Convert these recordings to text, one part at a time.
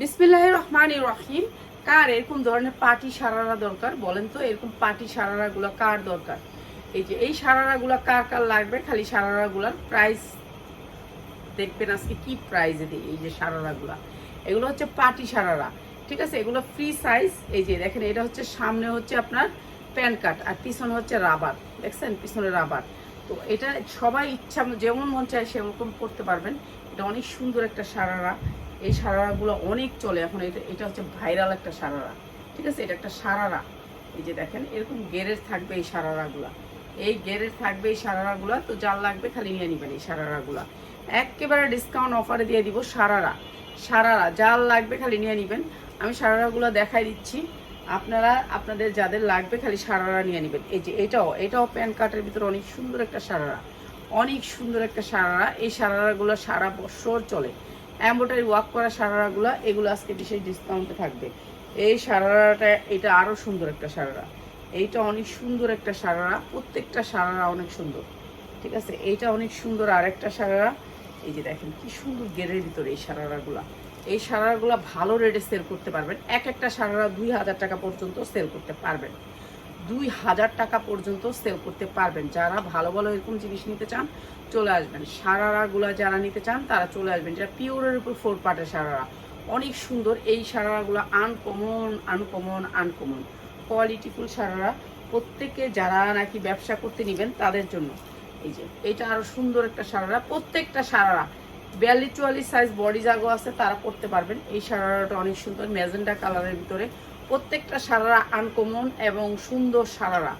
বিসমিল্লাহ রহমান রহিম কার এরকম ধরনের পাটি সারারা দরকার? বলেন তো, এরকম পাটি সারারাগুলো কার দরকার? এই যে, এই সারারাগুলো কার কার লাগবে? খালি সারারাগুলার প্রাইস দেখবেন আজকে কি প্রাইজে দিই, এই যে সারারাগুলা। এগুলো হচ্ছে পাটি সারারা, ঠিক আছে? এগুলো ফ্রি সাইজ এই যে দেখেন, এটা হচ্ছে সামনে হচ্ছে আপনার প্যান কাট আর পিছনে হচ্ছে রাবার। দেখছেন? পিছনে রাবার। তো এটা সবাই ইচ্ছা, যেমন মন চায় সেরকম করতে পারবেন। এটা অনেক সুন্দর একটা সারারা। এই সারারাগুলো অনেক চলে এখন। এটা এটা হচ্ছে ভাইরাল একটা সারারা। ঠিক আছে? এটা একটা সারারা। এই যে দেখেন, এরকম গেরের থাকবে এই সারারাগুলা। এই গেরের থাকবে এই সারারাগুলা, তো যার লাগবে খালি নিয়ে নেবেন এই সারারাগুলা। একেবারে ডিসকাউন্ট অফারে দিয়ে দিব সারারা। সারারা, যার লাগবে খালি নিয়ে নেবেন। আমি সারারাগুলো দেখাই দিচ্ছি। আপনারা, আপনাদের যাদের লাগবে খালি সারারা নিয়ে নেবেন। এই যে এটাও এটাও প্যান কার্টের ভিতরে অনেক সুন্দর একটা সারারা। অনেক সুন্দর একটা সারারা। এই সারারাগুলো সারা বছর চলে। এম্বোটারি ওয়ার্ক করা সারারাগুলো, এগুলো আজকে বিশেষ ডিসকাউন্টে থাকবে। এই সারারাটা, এটা আরও সুন্দর একটা সারারা। এইটা অনেক সুন্দর একটা সারারা। প্রত্যেকটা সারারা অনেক সুন্দর। ঠিক আছে? এইটা অনেক সুন্দর আরেকটা সারারা। এই যে দেখেন কি সুন্দর গেরের ভিতরে এই সারারাগুলা। এই সারারাগুলা ভালো রেটে সেল করতে পারবেন। এক একটা সারারা দুই হাজার টাকা পর্যন্ত সেল করতে পারবেন। দুই হাজার টাকা পর্যন্ত সেল করতে পারবেন। যারা ভালো ভালো এরকম জিনিস নিতে চান, চলে আসবেন। সারারাগুলা যারা নিতে চান, তারা চলে আসবেন। যারা পিওরের উপর ফোর পার্টের সারারা। অনেক সুন্দর এই সারারাগুলো uncommon uncommon uncommon qualityful sharara প্রত্যেকে যারা নাকি ব্যবসা করতে নেবেন, তাদের জন্য। এই যে, এটা আরও সুন্দর একটা সারারা। প্রত্যেকটা সারারা বিয়াল্লিশ চুয়াল্লিশ সাইজ বডি জাগো আছে, তারা করতে পারবেন। এই সারারাটা অনেক সুন্দর ম্যাজেন্ডা কালারের ভিতরে। প্রত্যেকটা সারারা আনকমন এবং সুন্দর সারারা।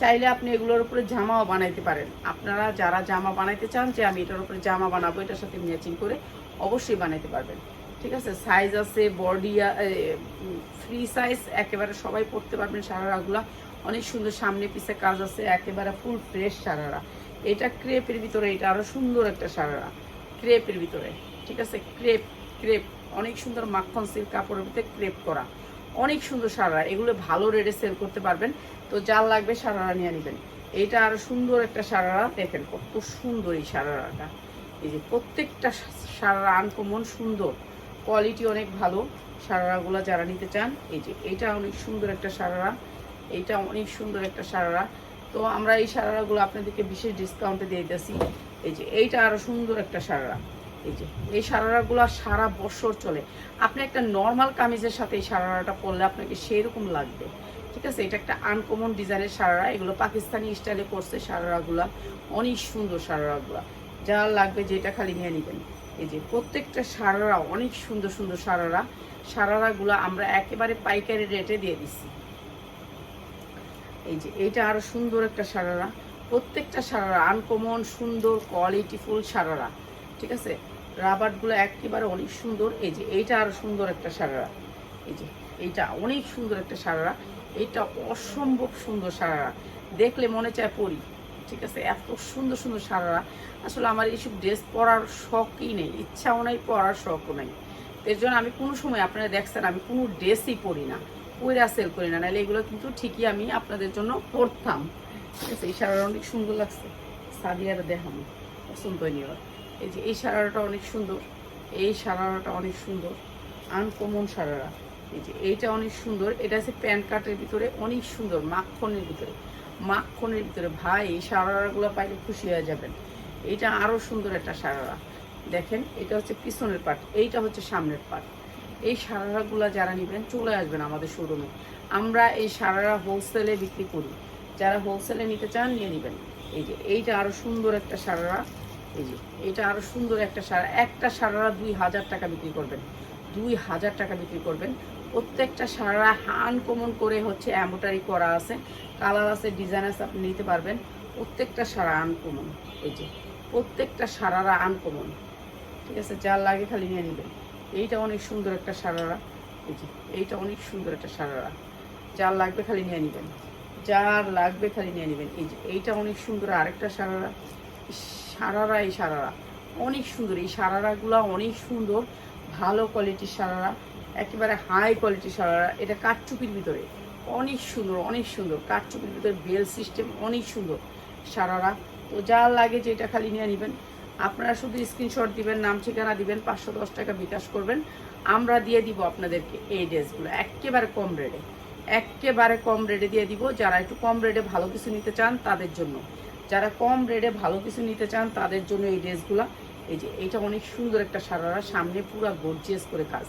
চাইলে আপনি এগুলোর উপরে জামাও বানাইতে পারেন। আপনারা যারা জামা বানাইতে চান, যে আমি এটার উপরে জামা বানাবো, এটার সাথে ম্যাচিং করে অবশ্যই বানাইতে পারবেন। ঠিক আছে? সাইজ আছে বডি ফ্রি সাইজ একেবারে সবাই পরতে পারবেন সারারাগুলো। অনেক সুন্দর সামনে পিছে কাজ আছে, একেবারে ফুল ফ্রেশ সারারা। এটা ক্রেপের ভিতরে, এটা আরও সুন্দর একটা সারারা। ক্রেপের ভিতরে, ঠিক আছে? ক্রেপ ক্রেপ, অনেক সুন্দর মাখন সিল্ক কাপড়ের ভিতরে ক্রেপ করা। অনেক সুন্দর সারারা, এগুলো ভালো রেটে সেল করতে পারবেন। তো যার লাগবে সারারা নিয়ে নেবেন। এইটা আরও সুন্দর একটা সারারা, দেখেন কত সুন্দর এই সারারাটা। এই যে প্রত্যেকটা সারারা আনকমন সুন্দর কোয়ালিটি অনেক ভালো। সারারাগুলো যারা নিতে চান, এই যে এটা অনেক সুন্দর একটা সারারা, এইটা অনেক সুন্দর একটা সারারা। তো আমরা এই সারারাগুলো আপনাদেরকে বিশেষ ডিসকাউন্টে দিয়ে দিতেছি। এই যে, এইটা আরও সুন্দর একটা সারারা। এই যে, এই সারারাগুলো সারা বছর চলে। আপনি একটা নর্মাল কামিজের সাথে এই সারারাটা পরলে আপনাকে সেরকম লাগবে। ঠিক আছে? এটা একটা আনকমন ডিজাইনের সারারা। এগুলো পাকিস্তানি স্টাইলে করছে সারারাগুলা। অনেক সুন্দর সারারাগুলা। যা লাগবে যেটা খালি নিয়ে নেবেন। এই যে, প্রত্যেকটা সারারা অনেক সুন্দর সুন্দর সারারা। সারারাগুলো আমরা একেবারে পাইকারি রেটে দিয়ে দিচ্ছি। এই যে, এইটা আরও সুন্দর একটা সারারা। প্রত্যেকটা সারারা আনকমন সুন্দর কোয়ালিটিফুল সারারা। ঠিক আছে? রাবারগুলো একেবারে অনেক সুন্দর। এই যে, এইটা আরও সুন্দর একটা সারারা। এই যে, এইটা অনেক সুন্দর একটা সারারা। এইটা অসম্ভব সুন্দর সারারা। দেখলে মনে চায় পরি। ঠিক আছে? এত সুন্দর সুন্দর সারারা। আসলে আমার এইসব ড্রেস পরার শখই নেই। ইচ্ছাও নাই, পরার শখও নেই। এর জন্য আমি কোনো সময়, আপনারা দেখছেন, আমি কোনো ড্রেসই পরি না। পয়রা সেল করি না, নাহলে এগুলো কিন্তু ঠিকই আমি আপনাদের জন্য পরতাম ঠিক আছে, এই সারারা অনেক সুন্দর লাগছে। সাদিয়ার দেখানো, পছন্দ নিয়ে এই যে, এই সারারাটা অনেক সুন্দর, এই সারারাটা অনেক সুন্দর আনকমন সারারা এই যে, এইটা অনেক সুন্দর, এটা আছে প্যান কার্টের ভিতরে অনেক সুন্দর, মাখনের ভিতরে। মাখনের ভিতরে, ভাই, এই সারারাগুলো পাইলে খুশি হয়ে যাবেন। এইটা আরও সুন্দর একটা সারারা দেখেন, এটা হচ্ছে পিছনের পার্ট এইটা হচ্ছে সামনের পার্ট এই সারারাগুলো যারা নেবেন, চলে আসবেন আমাদের শোরুমে আমরা এই সারারা হোলসেলে বিক্রি করি। যারা হোলসেলে নিতে চান, নিয়ে নেবেন। এই যে, এইটা আরও সুন্দর একটা সারারা। এই যে এটা আরও সুন্দর একটা সারা। একটা সারারা দুই হাজার টাকা বিক্রি করবেন। দুই হাজার টাকা বিক্রি করবেন। প্রত্যেকটা সারা আনকমন করে হচ্ছে অ্যাম্বোটারি করা আছে। কালার আছে ডিজাইন আছে, আপনি নিতে পারবেন। প্রত্যেকটা সারা আনকমন এই যে, প্রত্যেকটা সারারা আনকমন ঠিক আছে, যার লাগে খালি নিয়ে নেবেন। এইটা অনেক সুন্দর একটা সারারা। এই যে, এইটা অনেক সুন্দর একটা সারারা। যার লাগবে খালি নিয়ে নেবেন। যার লাগবে খালি নিয়ে নেবেন। এই যে, এইটা অনেক সুন্দর আরেকটা সারারা। সারারা এই সারারা। অনেক সুন্দর। এই সারারাগুলো অনেক সুন্দর। ভালো কোয়ালিটির সারারা। একেবারে হাই কোয়ালিটির সারারা। এটা কাঠচুপির ভিতরে। অনেক সুন্দর অনেক সুন্দর। কাঠচুপির ভিতরে বেল সিস্টেম অনেক সুন্দর সারারা। তো যা লাগে যেটা খালি নিয়ে নেবেন। আপনারা শুধু স্ক্রিনশট দিবেন, নাম, ঠিকানা দিবেন, পাঁচশো দশ টাকা বিকাশ করবেন। আমরা দিয়ে দিব আপনাদেরকে এই ড্রেসগুলো একেবারে কম রেটে একেবারে কম রেটে দিয়ে দিব। যারা একটু কম রেটে ভালো কিছু নিতে চান, তাদের জন্য। যারা কম রেটে ভালো কিছু নিতে চান, তাদের জন্য এই ড্রেসগুলো। এই যে এটা অনেক সুন্দর একটা সারারা সামনে পুরো গর্জিয়াস করে কাজ।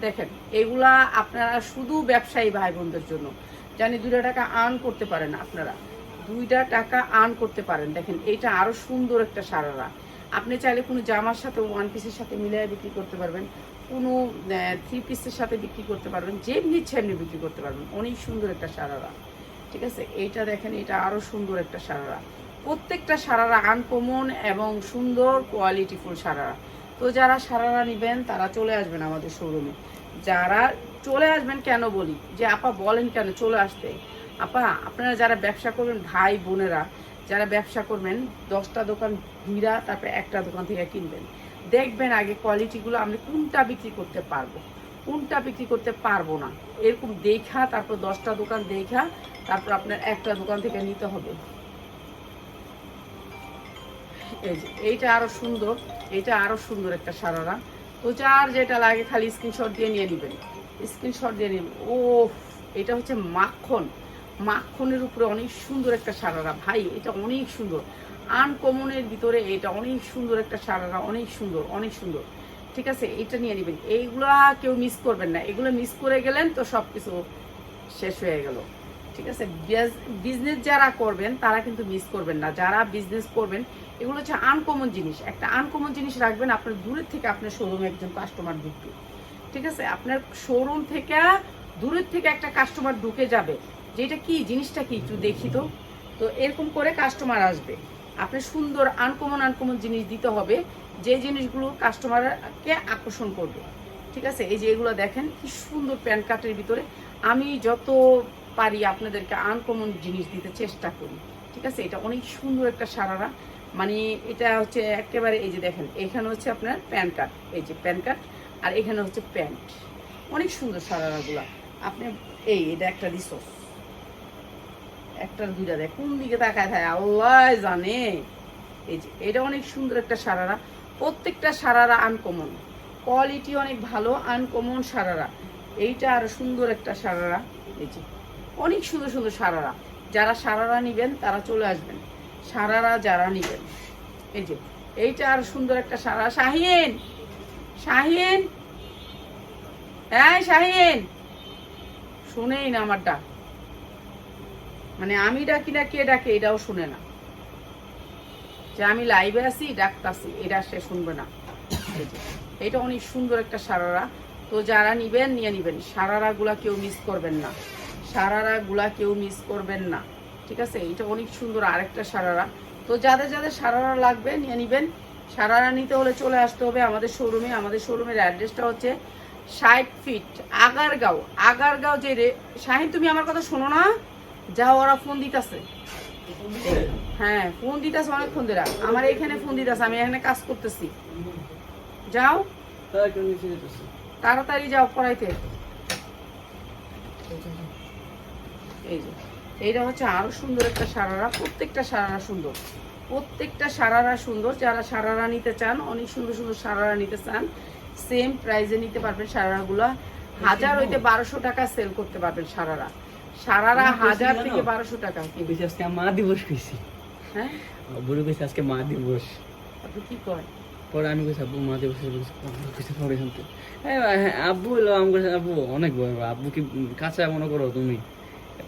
দেখেন, এগুলা আপনারা শুধু ব্যবসায়ী ভাই বোনদের জন্য। জানি দুইটা টাকা আর্ন করতে পারেন আপনারা। দুইটা টাকা আর্ন করতে পারেন। দেখেন এটা আরও সুন্দর একটা সারারা আপনি চাইলে কোনো জামার সাথে ওয়ান পিসের সাথে মিলিয়ে বিক্রি করতে পারবেন। কোনো থ্রি পিসের সাথে বিক্রি করতে পারবেন। যেমনি ইচ্ছে এমনি বিক্রি করতে পারবেন। অনেক সুন্দর একটা সারারা। ঠিক আছে? এইটা দেখেন, এটা আরও সুন্দর একটা সারারা। প্রত্যেকটা সারারা আনকমন এবং সুন্দর কোয়ালিটিফুল সারারা। তো যারা সারারা নেবেন, তারা চলে আসবেন আমাদের শোরুমে যারা চলে আসবেন, কেন বলি? যে আপা বলেন কেন চলে আসতে? আপা, আপনারা যারা ব্যবসা করবেন, ভাই বোনেরা যারা ব্যবসা করবেন, দশটা দোকান ভিড়া তারপরে একটা দোকান থেকে কিনবেন। দেখবেন আগে কোয়ালিটিগুলো আমরা কোনটা বিক্রি করতে পারব, কোনটা বিক্রি করতে পারব না। এরকম দেখা, তারপর দশটা দোকান দেখা, তারপর আপনার একটা দোকান থেকে নিতে হবে। এই যে, এইটা আরও সুন্দর এটা আরও সুন্দর একটা সারারা। তো যার যেটা লাগে খালি স্ক্রিনশট দিয়ে নিয়ে নেবেন। স্ক্রিনশট দিয়ে নেবেন। ও এটা হচ্ছে মাখন। মাখনের উপরে অনেক সুন্দর একটা সারারা। ভাই, এটা অনেক সুন্দর। আনকমনের ভিতরে এটা অনেক সুন্দর একটা সারারা, অনেক সুন্দর অনেক সুন্দর। ঠিক আছে? এটা নিয়ে নেবেন। এইগুলা কেউ মিস করবেন না। এগুলো মিস করে গেলেন তো সব কিছু শেষ হয়ে গেল। ঠিক আছে? বিজনেস যারা করবেন, তারা কিন্তু মিস করবেন না। যারা বিজনেস করবেন, এগুলো হচ্ছে আনকমন জিনিস। একটা আনকমন জিনিস রাখবেন, আপনার দূরের থেকে আপনার শোরুমে একজন কাস্টমার ঢুকবে। ঠিক আছে? আপনার শোরুম থেকে দূরের থেকে একটা কাস্টমার ঢুকে যাবে। যে এটা কি, জিনিসটা কি একটু দেখি তো। তো এরকম করে কাস্টমার আসবে। আপনি সুন্দর আনকমন আনকমন জিনিস দিতে হবে। যে জিনিসগুলো কাস্টমারকে আকর্ষণ করবে। ঠিক আছে? এই যে এগুলো দেখেন, কি সুন্দর প্যান কার্টের ভিতরে। আমি যত পারি আপনাদেরকে আনকমন জিনিস দিতে চেষ্টা করি। ঠিক আছে? এটা অনেক সুন্দর একটা সারারা। মানে এটা হচ্ছে একেবারে এই যে দেখেন, এখানে হচ্ছে আপনার প্যান কার্ড এই যে প্যান কার্ড আর এখানে হচ্ছে প্যান্ট। অনেক সুন্দর সারারাগুলা। আপনি এই, এটা একটা রিসোর্স একটা দুইটা দেয়। কোন দিকে তাকায় থাকে? আল্লাহ জানে। এই যে, এটা অনেক সুন্দর একটা সারারা। প্রত্যেকটা সারারা আনকমন কোয়ালিটি অনেক ভালো আনকমন সারারা। এইটা আর সুন্দর একটা সারারা। এই যে, অনেক সুন্দর সুন্দর সারারা। যারা সারারা নিবেন, তারা চলে আসবেন। সারারা যারা নিবেন। এই যে, এইটা আর সুন্দর একটা সারা শাহিন! শাহিন! হ্যাঁ শাহিন! শুনেই না আমার ডাক। মানে আমি ডাকি না, কে ডাকে এটাও শুনে না। যে আমি লাইভে আছি, ডাকতাছি, এটা সে শুনবে না। এটা অনেক সুন্দর একটা সারারা। তো যারা নিবেন, নিয়ে নিবেন। সারারা গুলা কেউ মিস করবেন না। সারারা গুলা কেউ মিস করবেন না। ঠিক আছে? এটা অনেক সুন্দর আরেকটা সারারা। তো যাদের যাদের সারারা লাগবে, নিয়ে নিবেন। সারারা নিতে হলে চলে আসতে হবে আমাদের শোরুমে আমাদের শোরুমের অ্যাড্রেসটা হচ্ছে ষাট ফিট আগারগাঁও। আগারগাঁও যে রে শাহিন, তুমি আমার কথা শোনো না? যাও ওরা ফোন দিতেছে। হ্যাঁ ফোন দিতেছে অনেকক্ষণ ধরে। আমার এখানে ফোন দিতেছে, আমি এখানে কাজ করতেছি। যাও। তাড়াতাড়ি যাও পড়াইতে। এই যে, এইটা হচ্ছে আরও সুন্দর একটা সারারা, প্রত্যেকটা সারারা সুন্দর। প্রত্যেকটা সারারা সুন্দর। যারা সারারা নিতে চান, অনেক সুন্দর সুন্দর সারারা নিতে চান সেম প্রাইজে নিতে পারবেন সারারাগুলা। হাজার হইতে বারোশো টাকা সেল করতে পারবেন সারারা। সারারা হাজার থেকে বারোশো টাকা আজকে মা দিবস কইছি। হ্যাঁ? বুড়ো কইছে আজকে মা দিবস। আপনি কি কয় পরে আমি কইছি আব্বু মা দিবস কইছে পরে শুনতে। হ্যাঁ আব্বু এলো আমি কইছি আব্বু অনেক বড় আব্বু কি কাঁচা মনে করো তুমি?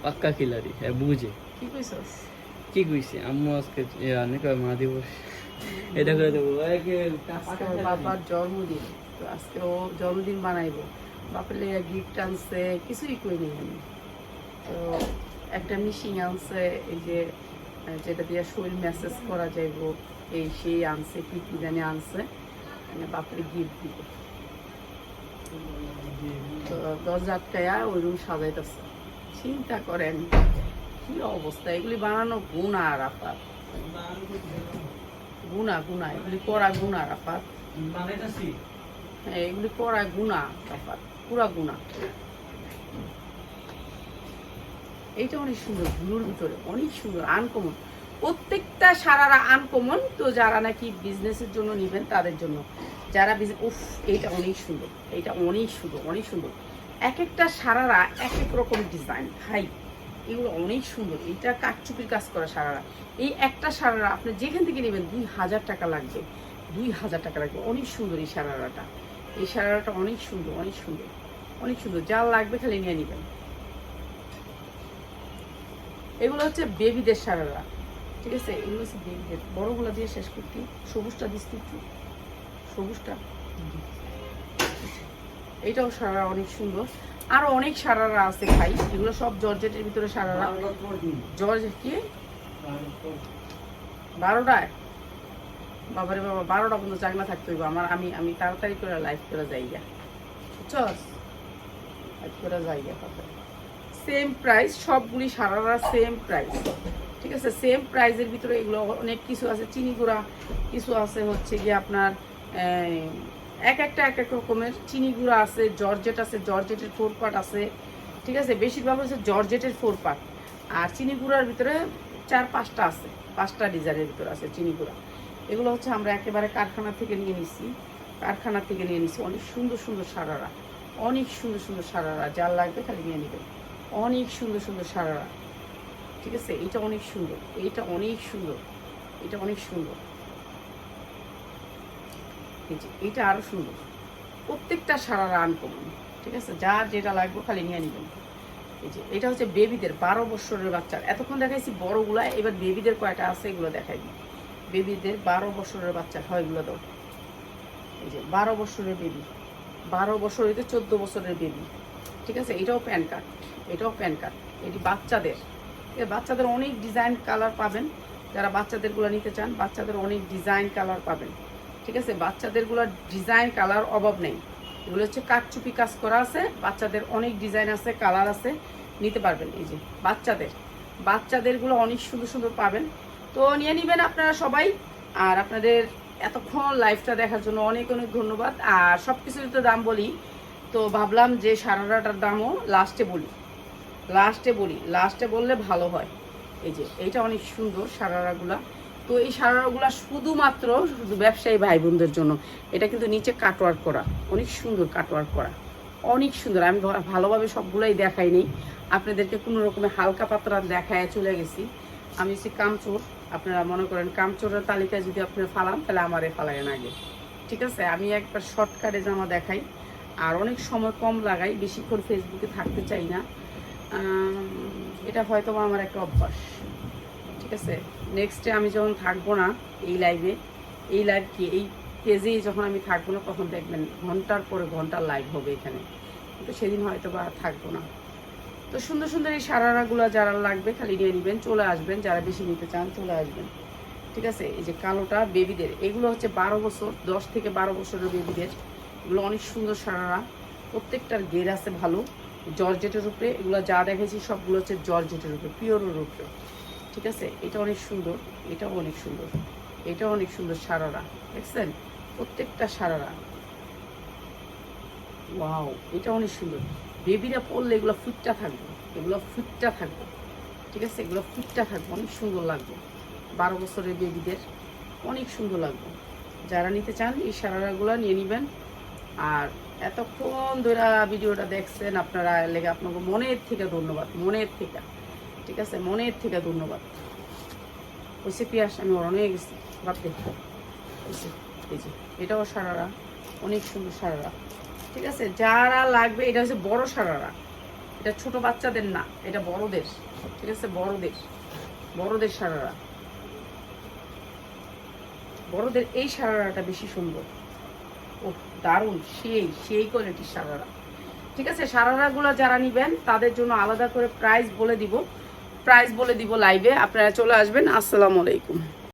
পাক্কা খিলাড়ি হ্যাঁ বুঝে। কি কইছস? কি কইছি আম্মু আজকে অনেক মা দিবস। এটা করে দেবো বাবার জন্মদিন তো আজকে ও জন্মদিন বানাইবো। বাপের গিফট আনছে কিছুই কই নেই আমি। তো একটা মিশিং আনছে এই যে যেটা দিয়ে শরীর মেসেজ করা যাইব এই সেই আনছে কি কি জানি আনছে মানে বাপরে গিফট দিব। তো দরজা আটকায়া ওই রুম সাজাইতেছে। চিন্তা করেন কি অবস্থা? এগুলি বানানো গুণা আর আপাত। গুণা গুণা এগুলি করা গুণা আপাত। বানাইতাছি? হ্যাঁ এগুলি করা গুণা আপাত পুরা গুণা। এইটা অনেক সুন্দর ব্লুর ভিতরে অনেক সুন্দর আনকমন প্রত্যেকটা সারারা আনকমন তো যারা নাকি বিজনেসের জন্য নেবেন তাদের জন্য। যারা বিজ- উফ, এইটা অনেক সুন্দর, এইটা অনেক সুন্দর অনেক সুন্দর। এক একটা সারারা এক এক রকম ডিজাইন ভাই, এগুলো অনেক সুন্দর, এইটা কাঠচুপির কাজ করা সারারা। এই একটা সারারা আপনি যেখান থেকে নেবেন, দুই হাজার টাকা লাগবে, দুই হাজার টাকা লাগবে। অনেক সুন্দর এই সারারাটা। এই সারারাটা অনেক সুন্দর অনেক সুন্দর অনেক সুন্দর। যা লাগবে খালি নিয়ে নেবেন। এগুলো হচ্ছে বেবিদের সারারা। ঠিক আছে? এগুলো হচ্ছে বেবিদের। বড়গুলো দিয়ে শেষ করতে সবুজটা তো একটু। সবুজটা এইটাও সারারা অনেক সুন্দর। আরও অনেক সারারা আছে ভাই। এগুলো সব জর্জেটের ভিতরে সারারা। জর্জ কি? বারোটায়? বাবারে বাবা, বারোটা পর্যন্ত চাকমা থাকতে হইব। আমার, আমি আমি তাড়াতাড়ি করে লাইভ করে যাই গা লাইভ করে যাই সেম প্রাইস সবগুলি সারারা সেম প্রাইস ঠিক আছে? সেম প্রাইসের ভিতরে এগুলো অনেক কিছু আছে। চিনি গুঁড়া কিছু আছে হচ্ছে গিয়ে আপনার এক একটা এক এক রকমের চিনি গুঁড়া আছে, জর্জেট আছে, জর্জেটের ফোর পার্ট আছে। ঠিক আছে? বেশিরভাগ হচ্ছে জর্জেটের ফোর পার্ট আর চিনি গুঁড়ার ভিতরে চার পাঁচটা আছে, পাঁচটা ডিজাইনের ভিতরে আছে চিনি গুঁড়া। এগুলো হচ্ছে আমরা একেবারে কারখানা থেকে নিয়ে নিছি। কারখানা থেকে নিয়ে নিছি। অনেক সুন্দর সুন্দর সারারা। অনেক সুন্দর সুন্দর সারারা। যার লাগবে খালি নিয়ে নেবেন। অনেক সুন্দর সুন্দর সারারা ঠিক আছে? এটা অনেক সুন্দর। এইটা অনেক সুন্দর। এটা অনেক সুন্দর। এটা আরও সুন্দর। প্রত্যেকটা সারারা আনকমন ঠিক আছে? যার যেটা লাগবে খালি নিয়ে নেবেন। এই যে, এটা হচ্ছে বেবিদের বারো বছরের বাচ্চার। এতক্ষণ দেখাইছি বড়গুলা, এবার বেবিদের কয়টা আছে এগুলো দেখাই দিই। বেবিদের বারো বছরের বাচ্চা। হয় এগুলো দাও। এই যে, বারো বছরের বেবি বারো বছর হইতে চোদ্দ বছরের বেবি ঠিক আছে? এটাও প্যান কার্ড এটাও প্যান কার্ড, এটি বাচ্চাদের। বাচ্চাদের অনেক ডিজাইন কালার পাবেন। যারা বাচ্চাদেরগুলো নিতে চান, বাচ্চাদের অনেক ডিজাইন কালার পাবেন। ঠিক আছে? বাচ্চাদেরগুলো ডিজাইন কালার অভাব নেই। এগুলো হচ্ছে কাঠচুপি কাজ করা আছে, বাচ্চাদের অনেক ডিজাইন আছে, কালার আছে, নিতে পারবেন। এই যে বাচ্চাদের, বাচ্চাদেরগুলো অনেক সুন্দর সুন্দর পাবেন। তো নিয়ে নেবেন আপনারা সবাই। আর আপনাদের এতক্ষণ লাইভটা দেখার জন্য অনেক অনেক ধন্যবাদ। আর সব কিছুর তো দাম বলি। তো ভাবলাম যে সারাটার দামও লাস্টে বলি। লাস্টে বলি লাস্টে বললে ভালো হয়। এই যে, এইটা অনেক সুন্দর, সারারাগুলা। তো এই সারারাগুলা শুধুমাত্র শুধু ব্যবসায়ী ভাই বোনদের জন্য। এটা কিন্তু নিচে কাটওয়ার্ক করা, অনেক সুন্দর কাটওয়ার্ক করা। অনেক সুন্দর, আমি ভালোভাবে সবগুলাই দেখাই নেই। আপনাদেরকে কোনো রকমের হালকা পাতলা দেখায় চলে গেছি। আমি হচ্ছে কামচোর, আপনারা মনে করেন কামচোরের তালিকায় যদি আপনারা ফালান, তাহলে আমারে ফালাইন আগে। ঠিক আছে? আমি একবার শর্টকাটে জামা দেখাই। আর অনেক সময় কম লাগাই বেশিক্ষণ ফেসবুকে থাকতে চাই না। এটা হয়তো আমার একটা অভ্যাস। ঠিক আছে? নেক্সটে আমি যখন থাকব না এই লাইভে এই লাইভ কি? এই পেজেই যখন আমি থাকব না, তখন দেখবেন ঘণ্টার পরে ঘণ্টার লাইভ হবে এখানে। কিন্তু সেদিন হয়তো বা থাকব না। তো সুন্দর সুন্দর এই সারারাগুলো যারা লাগবে খালি নিয়ে নেবেন, চলে আসবেন। যারা বেশি নিতে চান, চলে আসবেন। ঠিক আছে? এই যে কালোটা বেবিদের এগুলো হচ্ছে বারো বছর, দশ থেকে বারো বছরের বেবিদের এগুলো অনেক সুন্দর সারারা। প্রত্যেকটার গের আছে ভালো। জর্জেটের উপরে এগুলো যা দেখেছি সবগুলো হচ্ছে জর্জেটের উপরে পিওরের উপরে ঠিক আছে? এটা অনেক সুন্দর, এটাও অনেক সুন্দর। এটাও অনেক সুন্দর সারারা, দেখছেন? প্রত্যেকটা সারারা। ওয়াও, এটা অনেক সুন্দর। বেবিরা পরলে এগুলো ফুটটা থাকবে, এগুলো ফুটটা থাকবে। ঠিক আছে? এগুলো ফুটটা থাকবে, অনেক সুন্দর লাগবে। বারো বছরের বেবিদের অনেক সুন্দর লাগবে। যারা নিতে চান, এই সারারাগুলো নিয়ে নেবেন। আর এতক্ষণ ধরে ভিডিওটা দেখছেন আপনারা, লেগে আপনাকে মনের থেকে ধন্যবাদ, মনের থেকে। ঠিক আছে? মনের থেকে ধন্যবাদ। ওইসে পিয়াস, আমি অনেক গেছি এই যে, এটাও সারারা, অনেক সুন্দর সারারা। ঠিক আছে? যারা লাগবে, এটা হচ্ছে বড় সারারা। এটা ছোট বাচ্চাদের না, এটা বড়দের। ঠিক আছে? বড়দের। বড়দের সারারা। বড়দের, এই সারারাটা বেশি সুন্দর। দারুণ, সেই সেই কোয়ালিটির সারারা ঠিক আছে? সারারাগুলো যারা নেবেন, তাদের জন্য আলাদা করে প্রাইস বলে দিব। প্রাইস বলে দিব লাইভে আপনারা চলে আসবেন। আসসালামু আলাইকুম।